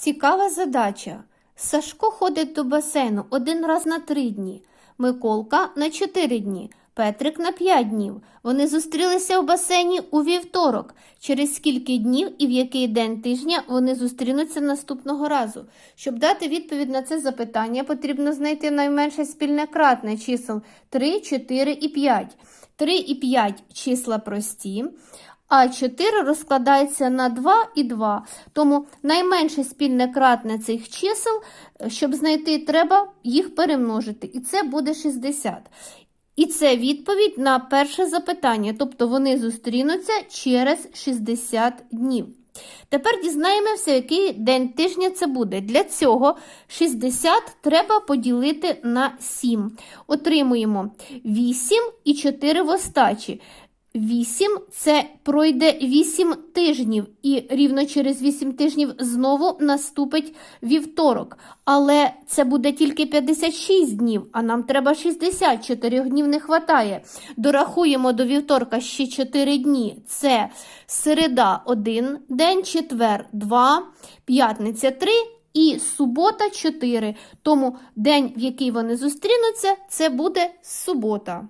Цікава задача. Сашко ходить до басейну один раз на три дні, Миколка на чотири дні, Петрик на п'ять днів. Вони зустрілися в басейні у вівторок. Через скільки днів і в який день тижня вони зустрінуться наступного разу. Щоб дати відповідь на це запитання, потрібно знайти найменше спільне кратне чисел 3, 4 і 5. 3 і 5 числа прості, а 4 розкладається на 2 і 2. Тому найменше спільне кратне цих чисел, щоб знайти, треба їх перемножити. І це буде 60. І це відповідь на перше запитання, тобто вони зустрінуться через 60 днів. Тепер дізнаємося, який день тижня це буде. Для цього 60 треба поділити на 7. Отримуємо 8 і 4 в остачі. 8 це пройде 8 тижнів, і рівно через 8 тижнів знову наступить вівторок. Але це буде тільки 56 днів, а нам треба 60, 4 днів не вистачає. Дорахуємо до вівторка ще 4 дні. Це середа 1 день, четвер 2, п'ятниця 3 і субота 4. Тому день, в який вони зустрінуться, це буде субота.